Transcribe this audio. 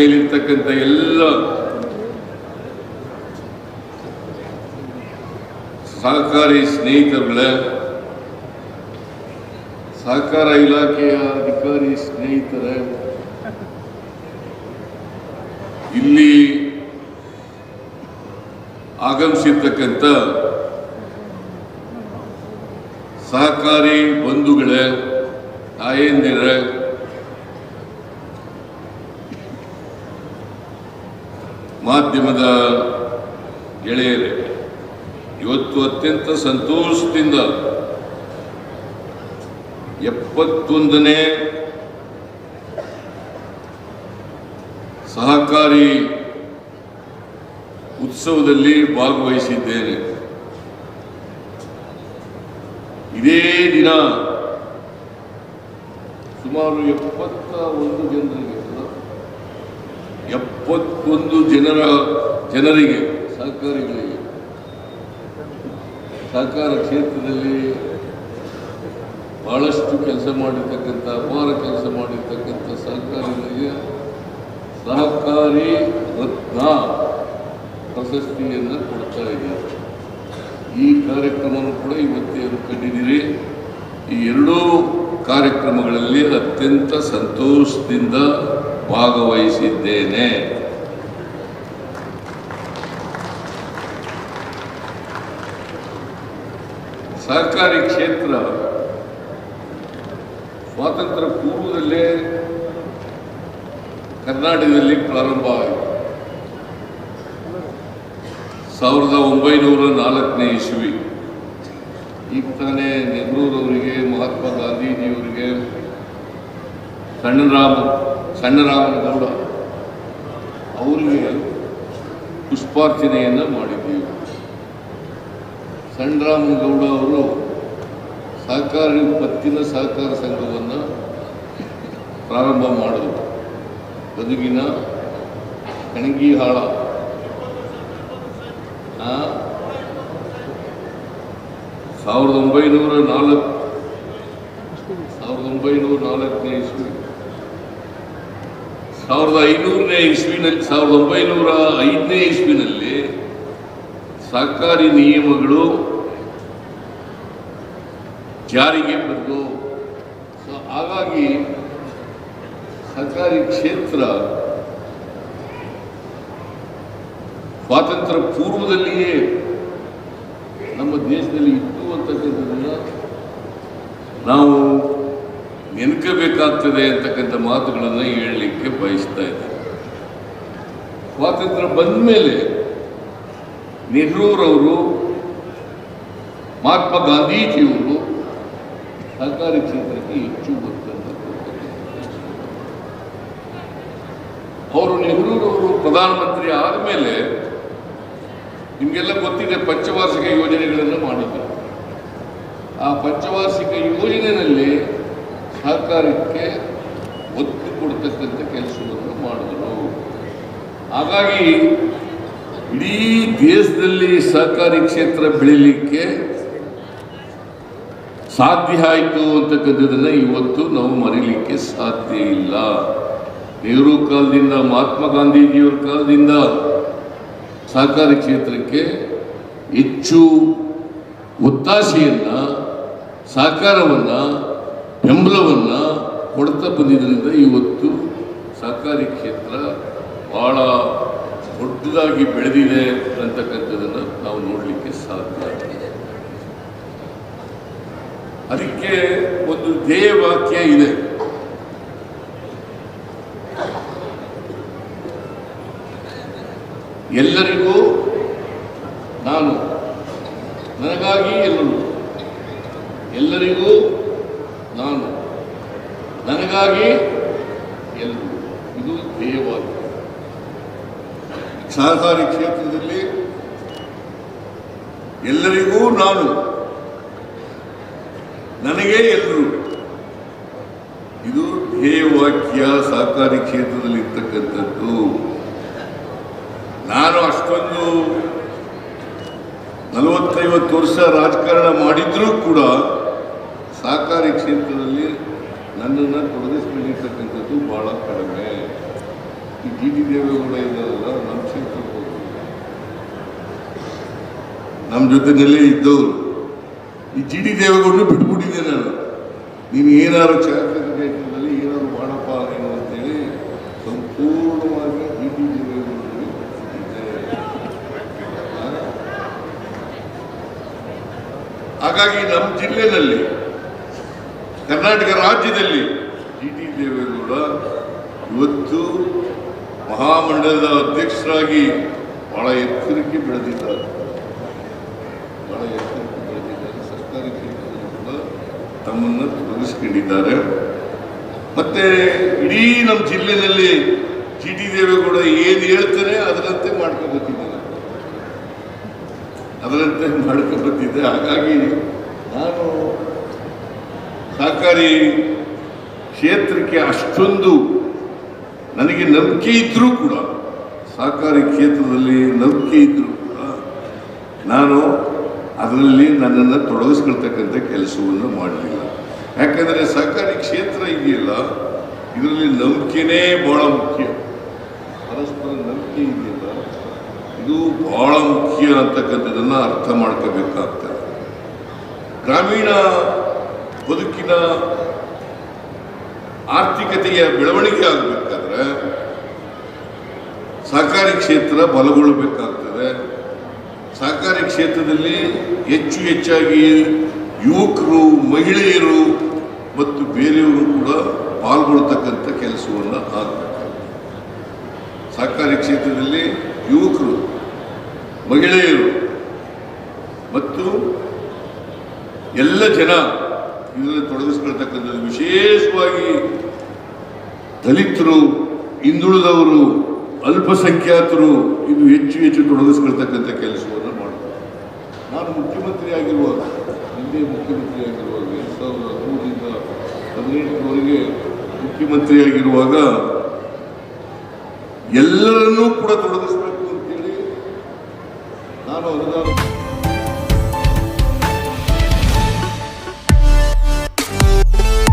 ಮೇಲಿರ್ತಕ್ಕಂಥ ಎಲ್ಲ ಸಹಕಾರಿ ಸ್ನೇಹಿತರುಗಳ ಸಹಕಾರ ಇಲಾಖೆಯ ಅಧಿಕಾರಿ ಸ್ನೇಹಿತರೇ ಇಲ್ಲಿ ಆಗಮಿಸಿರ್ತಕ್ಕಂಥ ಸಹಕಾರಿ ಬಂಧುಗಳೇ ತಾಯಂದಿರೇ ಮಾಧ್ಯಮದ ಗೆಳೆಯರೇ, ಇವತ್ತು ಅತ್ಯಂತ ಸಂತೋಷದಿಂದ ಎಪ್ಪತ್ತೊಂದನೇ ಸಹಕಾರಿ ಉತ್ಸವದಲ್ಲಿ ಭಾಗವಹಿಸಿದ್ದೇನೆ ಇದೇ ದಿನ ಸುಮಾರು ಎಪ್ಪತ್ತ ಒಂದು ಜನರಿಗೆ? ಎಪ್ಪತ್ತೊಂದು ಜನರ, ಜನರಿಗೆ, ಸಹಕಾರಿಗಳಿಗೆ ಸಹಕಾರ ಕ್ಷೇತ್ರದಲ್ಲಿ ಬಹಳಷ್ಟು ಕೆಲಸ ಮಾಡಿರ್ತಕ್ಕಂಥ, ಅಪಾರ ಕೆಲಸ ಮಾಡಿರ್ತಕ್ಕಂಥ ಸಹಕಾರಿಗಳಿಗೆ ಸಹಕಾರಿ ರತ್ನ ಪ್ರಶಸ್ತಿಯನ್ನು ಕೊಡ್ತಾ ಇದ್ದಾರೆ. ಈ ಕಾರ್ಯಕ್ರಮವನ್ನು ಕೂಡ ಇವತ್ತೇನು ಕಂಡಿದ್ದೀರಿ. ಈ ಎರಡೂ ಕಾರ್ಯಕ್ರಮಗಳಲ್ಲಿ ಅತ್ಯಂತ ಸಂತೋಷದಿಂದ ಭಾಗವಹಿಸಿದ್ದೇನೆ. ಸಹಕಾರಿ ಕ್ಷೇತ್ರ ಸ್ವಾತಂತ್ರ್ಯ ಪೂರ್ವದಲ್ಲೇ ಕರ್ನಾಟಕದಲ್ಲಿ ಪ್ರಾರಂಭ ಆಯಿತು ಸಾವಿರದ ಒಂಬೈನೂರ ನಾಲ್ಕನೇ ಇಸ್ವಿ. ಈಗ ತಾನೇ ನೆಹರೂರವರಿಗೆ, ಮಹಾತ್ಮ ಗಾಂಧೀಜಿಯವರಿಗೆ ಸಣ್ಣರಾಮ ಸಣ್ಣರಾಮನಗೌಡ ಅವರಿಗೆ ಪುಷ್ಪಾರ್ಚನೆಯನ್ನು ಮಾಡಿದ್ದೀವಿ ಸಣ್ಣರಾಮನಗೌಡ ಅವರು ಸಹಕಾರಿ, ಪತ್ತಿನ ಸಹಕಾರ ಸಂಘವನ್ನು ಪ್ರಾರಂಭ ಮಾಡಿದರು. ಗದುಗಿನ ಕಣಗಿಹಾಳ ಸಾವಿರದ ಒಂಬೈನೂರ ನಾಲ್ಕು, ಸಾವಿರದ ಒಂಬೈನೂರ ನಾಲ್ಕನೇ ಇಸ್ವಿ. ಸಾವಿರದ ಐನೂರನೇ ಇಸ್ವಿನಲ್ಲಿ, ಸಾವಿರದ ಒಂಬೈನೂರ ಐದನೇ ಇಸ್ವಿನಲ್ಲಿ ಸರ್ಕಾರಿ ನಿಯಮಗಳು ಜಾರಿಗೆ ಬಂದು, ಸೊ ಹಾಗಾಗಿ ಸರ್ಕಾರಿ ಕ್ಷೇತ್ರ ಸ್ವಾತಂತ್ರ್ಯ ಪೂರ್ವದಲ್ಲಿಯೇ ನಮ್ಮ ದೇಶದಲ್ಲಿ ಇತ್ತು ಅಂತಕ್ಕಂಥದ್ದನ್ನು ನಾವು ನೆನ್ಕೋಬೇಕಾಗ್ತದೆ ಅಂತಕ್ಕಂಥ ಮಾತುಗಳನ್ನು ಹೇಳಲಿಕ್ಕೆ ಬಯಸ್ತಾ ಇದ್ದೆ. ಸ್ವಾತಂತ್ರ್ಯ ಬಂದ ಮೇಲೆ ನೆಹರೂರವರು, ಮಹಾತ್ಮ ಗಾಂಧೀಜಿಯವರು ಸಹಕಾರಿ ಕ್ಷೇತ್ರಕ್ಕೆ ಹೆಚ್ಚು ಒತ್ತನ್ನು ಅವರು ನೆಹರೂರವರು ಪ್ರಧಾನಮಂತ್ರಿ ಆದಮೇಲೆ ನಿಮಗೆಲ್ಲ ಗೊತ್ತಿದೆ ಪಂಚವಾರ್ಷಿಕ ಯೋಜನೆಗಳನ್ನು ಮಾಡಿದ್ದಾರೆ. ಆ ಪಂಚವಾರ್ಷಿಕ ಯೋಜನೆಯಲ್ಲಿ ಸಹಕಾರಕ್ಕೆ ಒತ್ತು ಕೊಡ್ತಕ್ಕಂಥ ಕೆಲಸವನ್ನು ಮಾಡಿದರು. ಹಾಗಾಗಿ ಇಡೀ ದೇಶದಲ್ಲಿ ಸಹಕಾರಿ ಕ್ಷೇತ್ರ ಬೆಳೀಲಿಕ್ಕೆ ಸಾಧ್ಯ ಆಯಿತು ಅಂತಕ್ಕಂಥದ್ದನ್ನು ಇವತ್ತು ನಾವು ಮರೀಲಿಕ್ಕೆ ಸಾಧ್ಯ ಇಲ್ಲ. ನೆಹರು ಕಾಲದಿಂದ ಮಹಾತ್ಮ ಗಾಂಧೀಜಿಯವರ ಕಾಲದಿಂದ ಸಹಕಾರಿ ಕ್ಷೇತ್ರಕ್ಕೆ ಹೆಚ್ಚು ಒತ್ತಾಸೆಯನ್ನು ಸಹಕಾರವನ್ನು ಬೆಂಬಲವನ್ನು ಕೊಡ್ತಾ ಬಂದಿದ್ದರಿಂದ ಇವತ್ತು ಸಹಕಾರಿ ಕ್ಷೇತ್ರ ಭಾಳ ದೊಡ್ಡದಾಗಿ ಬೆಳೆದಿದೆ ಅಂತಕ್ಕಂಥದ್ದನ್ನು ನಾವು ನೋಡಲಿಕ್ಕೆ ಸಾಧ್ಯ ಅದಕ್ಕೆ ಒಂದು ಧ್ಯೇಯ ವಾಕ್ಯ ಇದೆ. ಎಲ್ಲರಿಗೂ ನಾನು ನನಗಾಗಿ ಎಲ್ಲರೂ ಎಲ್ಲರಿಗೂ ನಾನು ನನಗಾಗಿ ಎಲ್ಲರೂ, ಇದು ಧ್ಯೇಯವಾದ ಸಹಕಾರಿ ಕ್ಷೇತ್ರದಲ್ಲಿ ಎಲ್ಲರಿಗೂ ನಾನು, ನನಗೆ ಎಲ್ಲರೂ, ಇದು ಧ್ಯೇಯವಾಕ್ಯ ಸಹಕಾರಿ ಕ್ಷೇತ್ರದಲ್ಲಿ ಇರ್ತಕ್ಕಂಥದ್ದು ನಾನು ಅಷ್ಟೊಂದು ನಲವತ್ತೈವತ್ತು ವರ್ಷ ರಾಜಕಾರಣ ಮಾಡಿದ್ರೂ ಕೂಡ ಸಹಕಾರಿ ಕ್ಷೇತ್ರದಲ್ಲಿ ನನ್ನನ್ನು ತೊಡಗಿಸ್ಕೊಂಡಿರ್ತಕ್ಕಂಥದ್ದು ಭಾಳ ಕಡಿಮೆ. ಈ ಡಿ ಡಿ ದೇವೇಗೌಡ ಇದ್ದಾರಲ್ಲ, ನಮ್ಮ ಕ್ಷೇತ್ರಕ್ಕೆ ಹೋಗ್ತಾರೆ ನಮ್ಮ ಜೊತೆಯಲ್ಲೇ ಇದ್ದವರು. ಈ ಜಿ ಡಿ ದೇವೇಗೌಡರು ಬಿಟ್ಬಿಟ್ಟಿದ್ದೆ ನಾನು. ನೀನು ಏನಾದ್ರು ಕ್ಷೇತ್ರದಲ್ಲಿ ಏನಾದ್ರು ಮಾಡಪ್ಪ ನೀನು ಅಂತೇಳಿ ಸಂಪೂರ್ಣವಾಗಿ ಜಿ ಡಿ ದೇವೇಗೌಡರಿಗೆ. ಹಾಗಾಗಿ ನಮ್ಮ ಜಿಲ್ಲೆನಲ್ಲಿ ಕರ್ನಾಟಕ ರಾಜ್ಯದಲ್ಲಿ ಜಿ ಟಿ ದೇವೇಗೌಡ ಇವತ್ತು ಮಹಾಮಂಡಲದ ಅಧ್ಯಕ್ಷರಾಗಿ ಬಹಳ ಎತ್ತರಕ್ಕೆ ಬೆಳೆದಿದ್ದಾರೆ. ಬಹಳ ಎತ್ತರಕ್ಕೆ ಬೆಳೆದಿದ್ದಾರೆ. ಸರ್ಕಾರಿ ಕ್ಷೇತ್ರದಲ್ಲಿ ಕೂಡ ತಮ್ಮನ್ನು ತೊಡಗಿಸಿಕೊಂಡಿದ್ದಾರೆ. ಮತ್ತೆ ಇಡೀ ನಮ್ಮ ಜಿಲ್ಲೆಯಲ್ಲಿ ಜಿ ಟಿ ದೇವೇಗೌಡ ಏನು ಹೇಳ್ತಾರೆ ಅದರಂತೆ ಮಾಡ್ಕೊಬತ್ತಿದ್ದಾರೆ ಅದರಂತೆ ಮಾಡ್ಕೊಬತ್ತಿದ್ದೆ ಹಾಗಾಗಿ ನಾನು ಸಹಕಾರಿ ಕ್ಷೇತ್ರಕ್ಕೆ ಅಷ್ಟೊಂದು ನನಗೆ ನಂಬಿಕೆ ಇದ್ದರೂ ಕೂಡ ಸಹಕಾರಿ ಕ್ಷೇತ್ರದಲ್ಲಿ ನಂಬಿಕೆ ಇದ್ದರೂ ಕೂಡ ನಾನು ಅದರಲ್ಲಿ ನನ್ನನ್ನು ತೊಡಗಿಸ್ಕೊಳ್ತಕ್ಕಂಥ ಕೆಲಸವನ್ನು ಮಾಡಲಿಲ್ಲ. ಯಾಕಂದರೆ ಸಹಕಾರಿ ಕ್ಷೇತ್ರ ಇದೆಯಲ್ಲ, ಇದರಲ್ಲಿ ನಂಬಿಕೆನೇ ಬಹಳ ಮುಖ್ಯ. ಪರಸ್ಪರ ನಂಬಿಕೆ ಇದೆಯಲ್ಲ, ಇದು ಬಹಳ ಮುಖ್ಯ ಅಂತಕ್ಕಂಥದ್ದನ್ನು ಅರ್ಥ ಮಾಡ್ಕೋಬೇಕಾಗ್ತದೆ. ಗ್ರಾಮೀಣ ಬದುಕಿನ ಆರ್ಥಿಕತೆಯ ಬೆಳವಣಿಗೆ ಆಗಬೇಕಾದ್ರೆ ಸಹಕಾರಿ ಕ್ಷೇತ್ರ ಬಲಗೊಳ್ಳಬೇಕಾಗ್ತದೆ. ಸಹಕಾರಿ ಕ್ಷೇತ್ರದಲ್ಲಿ ಹೆಚ್ಚು ಹೆಚ್ಚಾಗಿ ಯುವಕರು, ಮಹಿಳೆಯರು ಮತ್ತು ಬೇರೆಯವರು ಕೂಡ ಪಾಲ್ಗೊಳ್ತಕ್ಕಂಥ ಕೆಲಸವನ್ನು ಆಗಬೇಕು. ಸಹಕಾರಿ ಕ್ಷೇತ್ರದಲ್ಲಿ ಯುವಕರು, ಮಹಿಳೆಯರು ಮತ್ತು ಎಲ್ಲ ಜನ ವಿಶೇಷವಾಗಿ ದಲಿತರು, ಹಿಂದುಳಿದವರು, ಅಲ್ಪಸಂಖ್ಯಾತರು ಇದು ಹೆಚ್ಚು ಹೆಚ್ಚು ತೊಡಗಿಸ್ಕೊಳ್ತಕ್ಕಂಥ ಕೆಲಸವನ್ನು ಮಾಡ್ತಾರೆ. ನಾನು ಮುಖ್ಯಮಂತ್ರಿ ಆಗಿರುವಾಗ ಹಿಂದೆ ಮುಖ್ಯಮಂತ್ರಿ ಆಗಿರುವಾಗ ಎರಡು ಸಾವಿರದ ಹದಿಮೂರರಿಂದ ಹದಿನೆಂಟರವರೆಗೆ ಮುಖ್ಯಮಂತ್ರಿ ಆಗಿರುವಾಗ ಎಲ್ಲರನ್ನೂ ಕೂಡ ತೊಡಗಿಸ್ಬೇಕು ಅಂತೇಳಿ ನಾನು ಅನುದಾನ